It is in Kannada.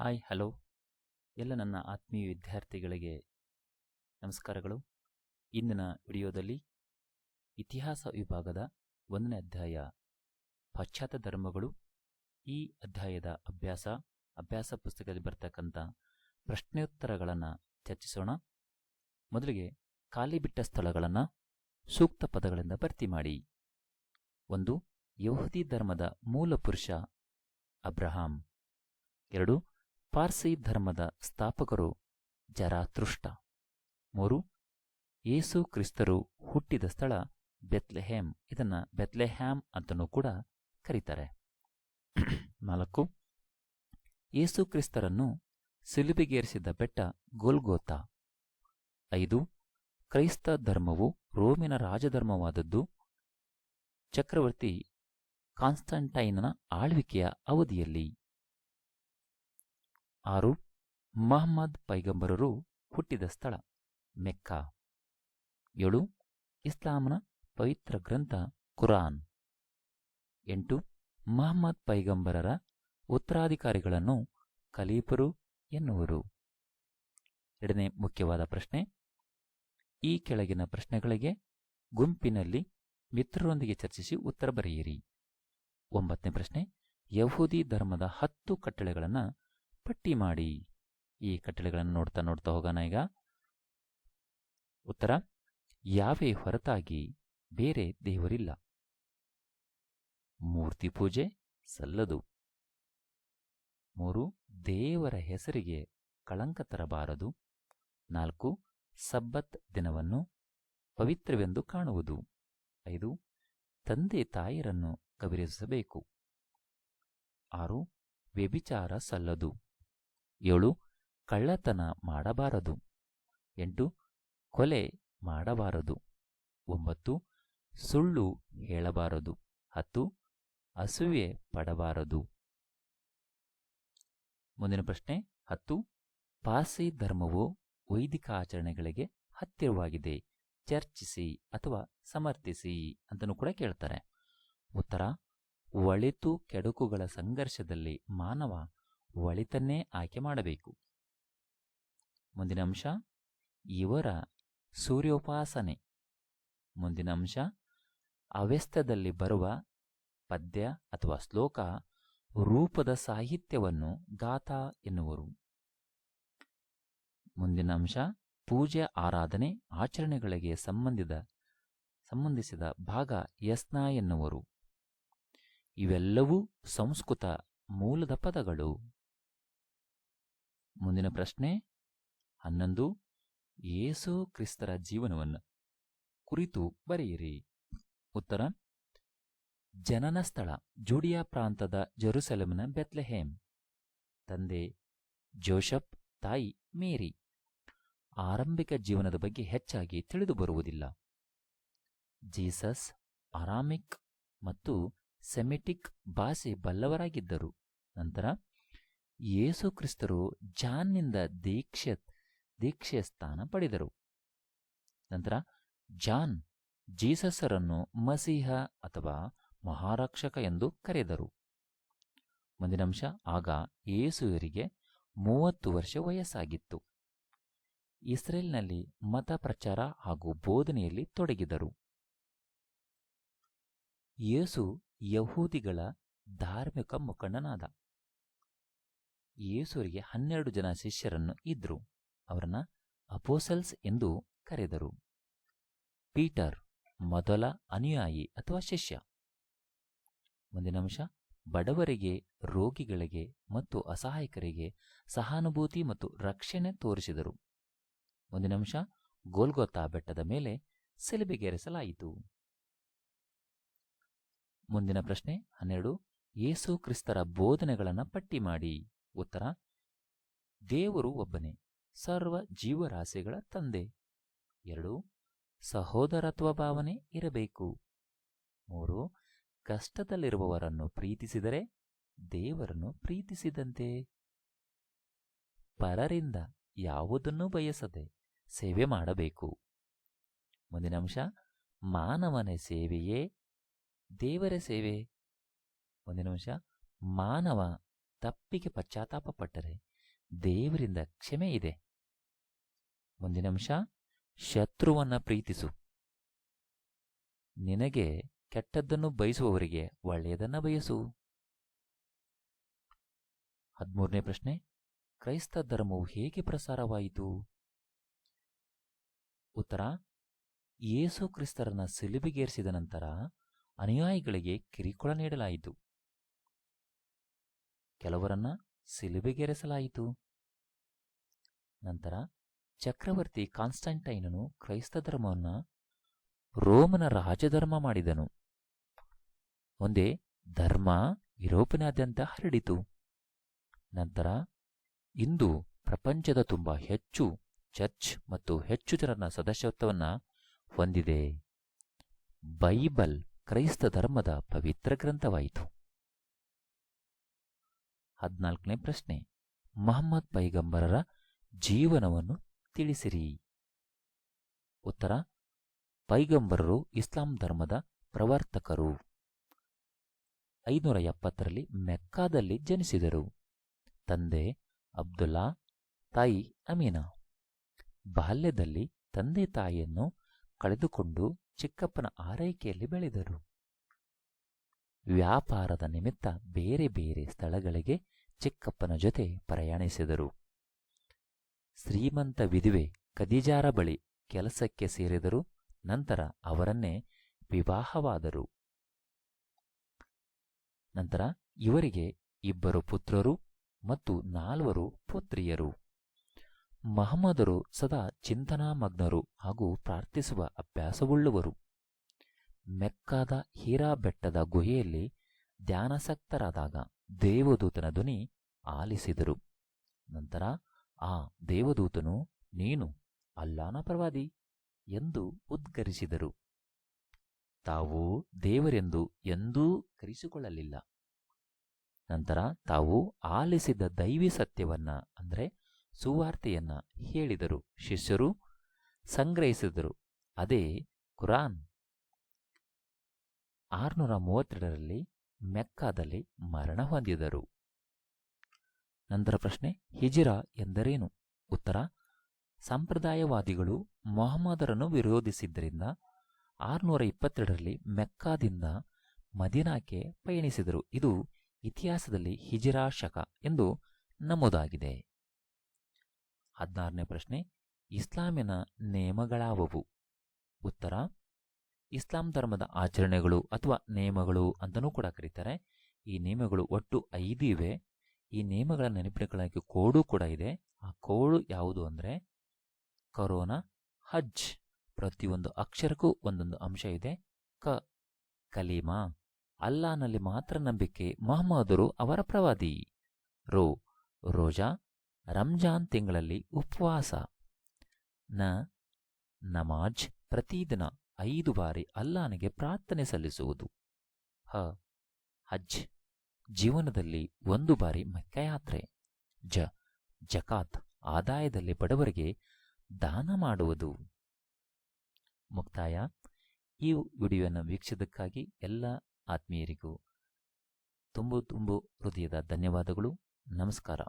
Hi, hello. ಎಲ್ಲ ನನ್ನ ಆತ್ಮೀಯ ವಿದ್ಯಾರ್ಥಿಗಳಿಗೆ ನಮಸ್ಕಾರಗಳು. ಇಂದಿನ ವಿಡಿಯೋದಲ್ಲಿ ಇತಿಹಾಸ ವಿಭಾಗದ ಒಂದನೇ ಅಧ್ಯಾಯ, ಪಾಶ್ಚಾತ್ಯ ಧರ್ಮಗಳು. ಈ ಅಧ್ಯಾಯದ ಅಭ್ಯಾಸ ಅಭ್ಯಾಸ ಪುಸ್ತಕದಲ್ಲಿ ಬರ್ತಕ್ಕಂಥ ಪ್ರಶ್ನೋತ್ತರಗಳನ್ನು ಚರ್ಚಿಸೋಣ. ಮೊದಲಿಗೆ ಖಾಲಿ ಬಿಟ್ಟ ಸ್ಥಳಗಳನ್ನು ಸೂಕ್ತ ಪದಗಳಿಂದ ಭರ್ತಿ ಮಾಡಿ. ಒಂದು, ಯಹೂದಿ ಧರ್ಮದ ಮೂಲ ಪುರುಷ ಅಬ್ರಹಾಂ. ಎರಡು ಪಾರ್ಸಿ ಧರ್ಮದ ಸ್ಥಾಪಕರು ಜರಾತೃಷ್ಟ. ಮೂರು, ಯೇಸು ಕ್ರಿಸ್ತರು ಹುಟ್ಟಿದ ಸ್ಥಳ ಬೆತ್ಲೆಹ್ಯಾಮ್ ಇದನ್ನ ಬೆತ್ಲೆಹ್ಯಾಮ್ ಅಂತನೂ ಕೂಡ ಕರೀತಾರೆ. ನಾಲ್ಕು, ಯೇಸು ಕ್ರಿಸ್ತರನ್ನು ಸಿಲುಬೆಗೇರಿಸಿದ ಬೆಟ್ಟ ಗೋಲ್ಗೋತಾ. ಐದು, ಕ್ರೈಸ್ತ ಧರ್ಮವು ರೋಮಿನ ರಾಜಧರ್ಮವಾದದ್ದು ಚಕ್ರವರ್ತಿ ಕಾನ್ಸ್ಟಂಟೈನನ ಆಳ್ವಿಕೆಯ ಅವಧಿಯಲ್ಲಿ ಆರು, ಮಹಮ್ಮದ್ ಪೈಗಂಬರರು ಹುಟ್ಟಿದ ಸ್ಥಳ ಮೆಕ್ಕಾ. ಏಳು, ಇಸ್ಲಾಂನ ಪವಿತ್ರ ಗ್ರಂಥ ಕುರಾನ್. ಎಂಟು, ಮಹಮ್ಮದ್ ಪೈಗಂಬರರ ಉತ್ತರಾಧಿಕಾರಿಗಳನ್ನು ಖಲೀಫರು ಎನ್ನುವರು. ಎರಡನೇ ಮುಖ್ಯವಾದ ಪ್ರಶ್ನೆ, ಈ ಕೆಳಗಿನ ಪ್ರಶ್ನೆಗಳಿಗೆ ಗುಂಪಿನಲ್ಲಿ ಮಿತ್ರರೊಂದಿಗೆ ಚರ್ಚಿಸಿ ಉತ್ತರ ಬರೆಯಿರಿ. ಒಂಬತ್ತನೇ ಪ್ರಶ್ನೆ, ಯಹೂದಿ ಧರ್ಮದ ಹತ್ತು ಕಟ್ಟಳೆಗಳನ್ನು ಪಟ್ಟಿ ಮಾಡಿ ಈ ಕಟ್ಟಳೆಗಳನ್ನು ನೋಡ್ತಾ ನೋಡ್ತಾ ಹೋಗೋಣ ಈಗ. ಉತ್ತರ, ಯಾವೇ ಹೊರತಾಗಿ ಬೇರೆ ದೇವರಿಲ್ಲ. ಮೂರ್ತಿ ಪೂಜೆ ಸಲ್ಲದು. ಮೂರು, ದೇವರ ಹೆಸರಿಗೆ ಕಳಂಕ ತರಬಾರದು. ನಾಲ್ಕು, ಸಬ್ಬತ್ ದಿನವನ್ನು ಪವಿತ್ರವೆಂದು ಕಾಣುವುದು. ಐದು, ತಂದೆ ತಾಯಿರನ್ನು ಗೌರವಿಸಬೇಕು. ಆರು, ವ್ಯಭಿಚಾರ ಸಲ್ಲದು. ಏಳು, ಕಳ್ಳತನ ಮಾಡಬಾರದು. ಎಂಟು, ಕೊಲೆ ಮಾಡಬಾರದು. ಒಂಬತ್ತು, ಸುಳ್ಳು ಹೇಳಬಾರದು. ಹತ್ತು, ಅಸೂಯೆ ಪಡಬಾರದು. ಮುಂದಿನ ಪ್ರಶ್ನೆ, ಹತ್ತು, ಪಾಸಿ ಧರ್ಮವು ವೈದಿಕ ಆಚರಣೆಗಳಿಗೆ ಹತ್ತಿರವಾಗಿದೆ. ಚರ್ಚಿಸಿ ಅಥವಾ ಸಮರ್ಥಿಸಿ ಅಂತಲೂ ಕೂಡ ಕೇಳ್ತಾರೆ. ಉತ್ತರ, ಒಳಿತು ಕೆಡುಕುಗಳ ಸಂಘರ್ಷದಲ್ಲಿ ಮಾನವ ಒಳಿತನ್ನೇ ಆಯ್ಕೆ ಮಾಡಬೇಕು. ಮುಂದಿನ ಅಂಶ, ಇವರ ಸೂರ್ಯೋಪಾಸನೆ. ಮುಂದಿನ ಅಂಶ ಅವ್ಯಸ್ತದಲ್ಲಿ ಬರುವ ಪದ್ಯ ಅಥವಾ ಶ್ಲೋಕ ರೂಪದ ಸಾಹಿತ್ಯವನ್ನು ಗಾಥಾ ಎನ್ನುವರು. ಮುಂದಿನ ಅಂಶ, ಪೂಜೆ, ಆರಾಧನೆ, ಆಚರಣೆಗಳಿಗೆ ಸಂಬಂಧಿದ, ಸಂಬಂಧಿಸಿದ ಭಾಗ ಯಸ್ನ ಎನ್ನುವರು. ಇವೆಲ್ಲವೂ ಸಂಸ್ಕೃತ ಮೂಲದ ಪದಗಳು. ಮುಂದಿನ ಪ್ರಶ್ನೆ ಹನ್ನೊಂದು. ಏಸು ಕ್ರಿಸ್ತರ ಜೀವನವನ್ನು ಕುರಿತು ಬರೆಯಿರಿ. ಉತ್ತರ, ಜನನ ಸ್ಥಳ, ಜೂಡಿಯಾ ಪ್ರಾಂತದ ಜೆರುಸೆಲಮ್ನ ಬೆತ್ಲೆಹೇಮ್. ತಂದೆ ಜೋಷಪ್ ತಾಯಿ ಮೇರಿ. ಆರಂಭಿಕ ಜೀವನದ ಬಗ್ಗೆ ಹೆಚ್ಚಾಗಿ ತಿಳಿದು ಬರುವುದಿಲ್ಲ. ಜೀಸಸ್ ಅರಾಮಿಕ್ ಮತ್ತು ಸೆಮೆಟಿಕ್ ಭಾಷೆ ಬಲ್ಲವರಾಗಿದ್ದರು. ನಂತರ ಯೇಸು ಕ್ರಿಸ್ತರು ಜಾನ್ನಿಂದ ದೀಕ್ಷೆ, ದೀಕ್ಷೆಯ ಸ್ಥಾನ ಪಡೆದರು. ನಂತರ ಜಾನ್ ಜೀಸಸ್ಸರನ್ನು ಮಸೀಹ ಅಥವಾ ಮಹಾರಕ್ಷಕ ಎಂದು ಕರೆದರು. ಮುಂದಿನ ಅಂಶ, ಆಗ ಯೇಸುವರಿಗೆ ಮೂವತ್ತು ವರ್ಷ ವಯಸ್ಸಾಗಿತ್ತು. ಇಸ್ರೇಲ್ನಲ್ಲಿ ಮತ ಪ್ರಚಾರ ಹಾಗೂ ಬೋಧನೆಯಲ್ಲಿ ತೊಡಗಿದರು. ಯೇಸು ಯಹೂದಿಗಳ ಧಾರ್ಮಿಕ ಮುಖಂಡನಾದ. ಯೇಸುವರಿಗೆ ಹನ್ನೆರಡು ಜನ ಶಿಷ್ಯರನ್ನು ಇದ್ರು ಅವರನ್ನ ಅಪೋಸಲ್ಸ್ ಎಂದು ಕರೆದರು. ಪೀಟರ್ ಮೊದಲ ಅನುಯಾಯಿ ಅಥವಾ ಶಿಷ್ಯ. ಮುಂದಿನ ಅಂಶ, ಬಡವರಿಗೆ, ರೋಗಿಗಳಿಗೆ ಮತ್ತು ಅಸಹಾಯಕರಿಗೆ ಸಹಾನುಭೂತಿ ಮತ್ತು ರಕ್ಷಣೆ ತೋರಿಸಿದರು. ಮುಂದಿನ ಅಂಶ ಗೋಲ್ಗೊತ್ತಾ ಬೆಟ್ಟದ ಮೇಲೆ ಸೆಲೆಬೆಗೇರಿಸಲಾಯಿತು. ಮುಂದಿನ ಪ್ರಶ್ನೆ, ಹನ್ನೆರಡು, ಯೇಸು ಕ್ರಿಸ್ತರ ಬೋಧನೆಗಳನ್ನು ಪಟ್ಟಿ ಮಾಡಿ. ಉತ್ತರ, ದೇವರು ಒಬ್ಬನೇ, ಸರ್ವ ಜೀವರಾಶಿಗಳ ತಂದೆ. ಎರಡು, ಸಹೋದರತ್ವ ಭಾವನೆ ಇರಬೇಕು. ಮೂರು, ಕಷ್ಟದಲ್ಲಿರುವವರನ್ನು ಪ್ರೀತಿಸಿದರೆ ದೇವರನ್ನು ಪ್ರೀತಿಸಿದಂತೆ. ಪರರಿಂದ ಯಾವುದನ್ನೂ ಬಯಸದೆ ಸೇವೆ ಮಾಡಬೇಕು. ಮುಂದಿನ ಅಂಶ, ಮಾನವನ ಸೇವೆಯೇ ದೇವರ ಸೇವೆ. ಮುಂದಿನ ಅಂಶ, ಮಾನವ ತಪ್ಪಿಗೆ ಪಶ್ಚಾತ್ತಾಪ ಪಟ್ಟರೆ ದೇವರಿಂದ ಕ್ಷಮೆ ಇದೆ. ಮುಂದಿನ ಅಂಶ, ಶತ್ರುವನ್ನ ಪ್ರೀತಿಸು. ನಿನಗೆ ಕೆಟ್ಟದ್ದನ್ನು ಬಯಸುವವರಿಗೆ ಒಳ್ಳೆಯದನ್ನ ಬಯಸು. ಹದಿಮೂರನೇ ಪ್ರಶ್ನೆ, ಕ್ರೈಸ್ತ ಧರ್ಮವು ಹೇಗೆ ಪ್ರಸಾರವಾಯಿತು? ಉತ್ತರ, ಯೇಸು ಕ್ರಿಸ್ತರನ್ನ ಸಿಲುಬಿಗೇರಿಸಿದ ನಂತರ ಅನುಯಾಯಿಗಳಿಗೆ ಕಿರಿಕುಳ ನೀಡಲಾಯಿತು. ಕೆಲವರನ್ನ ಸಿಲುಬೆಗೆರೆಸಲಾಯಿತು. ನಂತರ ಚಕ್ರವರ್ತಿ ಕಾನ್ಸ್ಟಂಟೈನನು ಕ್ರೈಸ್ತ ಧರ್ಮವನ್ನು ರೋಮನ ರಾಜಧರ್ಮ ಮಾಡಿದನು. ಒಂದೇ ಧರ್ಮ ಯುರೋಪಿನಾದ್ಯಂತ ಹರಡಿತು. ನಂತರ ಇಂದು ಪ್ರಪಂಚದ ತುಂಬ ಹೆಚ್ಚು ಚರ್ಚ್ ಮತ್ತು ಹೆಚ್ಚು ಜನರ ಸದಸ್ಯತ್ವವನ್ನು ಹೊಂದಿದೆ. ಬೈಬಲ್ ಕ್ರೈಸ್ತ ಧರ್ಮದ ಪವಿತ್ರ ಗ್ರಂಥವಾಯಿತು. ಹದಿನಾಲ್ಕನೇ ಪ್ರಶ್ನೆ. ಮಹಮ್ಮದ್ ಪೈಗಂಬರರ ಜೀವನವನ್ನು ತಿಳಿಸಿರಿ. ಉತ್ತರ. ಪೈಗಂಬರರು ಇಸ್ಲಾಂ ಧರ್ಮದ ಪ್ರವರ್ತಕರು. ಐನೂರ ಎಪ್ಪತ್ತರಲ್ಲಿ ಮೆಕ್ಕಾದಲ್ಲಿ ಜನಿಸಿದರು. ತಂದೆ ಅಬ್ದುಲ್ಲಾ ತಾಯಿ ಅಮೀನಾ. ಬಾಲ್ಯದಲ್ಲಿ ತಂದೆ ತಾಯಿಯನ್ನು ಕಳೆದುಕೊಂಡು ಚಿಕ್ಕಪ್ಪನ ಆರೈಕೆಯಲ್ಲಿ ಬೆಳೆದರು. ವ್ಯಾಪಾರದ ನಿಮಿತ್ತ ಬೇರೆ ಬೇರೆ ಸ್ಥಳಗಳಿಗೆ ಚಿಕ್ಕಪ್ಪನ ಜೊತೆ ಪ್ರಯಾಣಿಸಿದರು. ಶ್ರೀಮಂತ ವಿಧುವೆ ಖದೀಜಾರ ಬಳಿ ಕೆಲಸಕ್ಕೆ ಸೇರಿದರು, ನಂತರ ಅವರನ್ನೇ ವಿವಾಹವಾದರು. ನಂತರ ಇವರಿಗೆ ಇಬ್ಬರು ಪುತ್ರರು ಮತ್ತು ನಾಲ್ವರು ಪುತ್ರಿಯರು. ಮಹಮ್ಮದರು ಸದಾ ಚಿಂತನಾಮಗ್ನರು ಹಾಗೂ ಪ್ರಾರ್ಥಿಸುವ ಅಭ್ಯಾಸವುಳ್ಳವರು. ಮೆಕ್ಕಾದ ಹೀರಾ ಬೆಟ್ಟದ ಗುಹೆಯಲ್ಲಿ ಧ್ಯಾನಾಸಕ್ತರಾದಾಗ ದೇವದೂತನ ಧ್ವನಿ ಆಲಿಸಿದರು. ನಂತರ, ಆ ದೇವದೂತನು ನೀನು ಅಲ್ಲಾನ ಪ್ರವಾದಿ ಎಂದು ಉದ್ಗರಿಸಿದರು. ತಾವು ದೇವರೆಂದು ಎಂದೂ ಕರೆಸಿಕೊಳ್ಳಲಿಲ್ಲ. ನಂತರ, ತಾವು ಆಲಿಸಿದ ದೈವಿ ಸತ್ಯವನ್ನ, ಅಂದರೆ ಸುವಾರ್ತೆಯನ್ನ ಹೇಳಿದರು. ಶಿಷ್ಯರು ಸಂಗ್ರಹಿಸಿದರು. ಅದೇ ಕುರಾನ್. ಆರುನೂರ ಮೂವತ್ತೆರಡರಲ್ಲಿ ಮೆಕ್ಕಾದಲ್ಲಿ ಮರಣ ಹೊಂದಿದರು. ನಂತರ ಪ್ರಶ್ನೆ, ಹಿಜಿರಾ ಎಂದರೇನು? ಉತ್ತರ, ಸಂಪ್ರದಾಯವಾದಿಗಳು ಮೊಹಮ್ಮದರನ್ನು ವಿರೋಧಿಸಿದ್ದರಿಂದ ಆರುನೂರ ಇಪ್ಪತ್ತೆರಡರಲ್ಲಿ ಮೆಕ್ಕಾದಿಂದ ಮದೀನಾಕ್ಕೆ ಪಯಣಿಸಿದರು. ಇದು ಇತಿಹಾಸದಲ್ಲಿ ಹಿಜಿರಾ ಶಕ ಎಂದು ನಮೂದಾಗಿದೆ. ಹದಿನಾರನೇ ಪ್ರಶ್ನೆ, ಇಸ್ಲಾಮಿನ ನಿಯಮಗಳಾವವು ಉತ್ತರ ಇಸ್ಲಾಂ ಧರ್ಮದ ಆಚರಣೆಗಳು ಅಥವಾ ನಿಯಮಗಳು ಅಂತಲೂ ಕೂಡ ಕರೀತಾರೆ. ಈ ನಿಯಮಗಳು ಒಟ್ಟು ಐದು ಇವೆ. ಈ ನಿಯಮಗಳ ನೆನಪಿನಕ್ಕೆ ಕೋಡು ಕೂಡ ಇದೆ. ಆ ಕೋಡು ಯಾವುದು ಅಂದರೆ ಕರೋನಾ, ಹಜ್. ಪ್ರತಿಯೊಂದು ಅಕ್ಷರಕ್ಕೂ ಒಂದೊಂದು ಅಂಶ ಇದೆ. ಕ, ಕಲೀಮಾ. ಅಲ್ಲಾನಲ್ಲಿ ಮಾತ್ರ ನಂಬಿಕೆ ಮೊಹಮ್ಮದರು ಅವರ ಪ್ರವಾದಿ. ರೋ, ರೋಜಾ. ರಂಜಾನ್ ತಿಂಗಳಲ್ಲಿ ಉಪವಾಸ. ನ, ನಮಾಜ್ ಪ್ರತಿದಿನ. ಐದು ಬಾರಿ ಅಲ್ಲಾನಿಗೆ ಪ್ರಾರ್ಥನೆ ಸಲ್ಲಿಸುವುದು. ಹ. ಹಜ್. ಜೀವನದಲ್ಲಿ ಒಂದು ಬಾರಿ ಮೆಕ್ಕಯಾತ್ರೆ. ಜ. ಜಕಾತ್. ಆದಾಯದಲ್ಲಿ ಬಡವರಿಗೆ ದಾನ ಮಾಡುವುದು. ಮುಕ್ತಾಯ. ಈ ವಿಡಿಯೋವನ್ನು ವೀಕ್ಷಿಸಿದ್ದಕ್ಕಾಗಿ ಎಲ್ಲ ಆತ್ಮೀಯರಿಗೂ ತುಂಬು ತುಂಬು ಹೃದಯದ ಧನ್ಯವಾದಗಳು. ನಮಸ್ಕಾರ.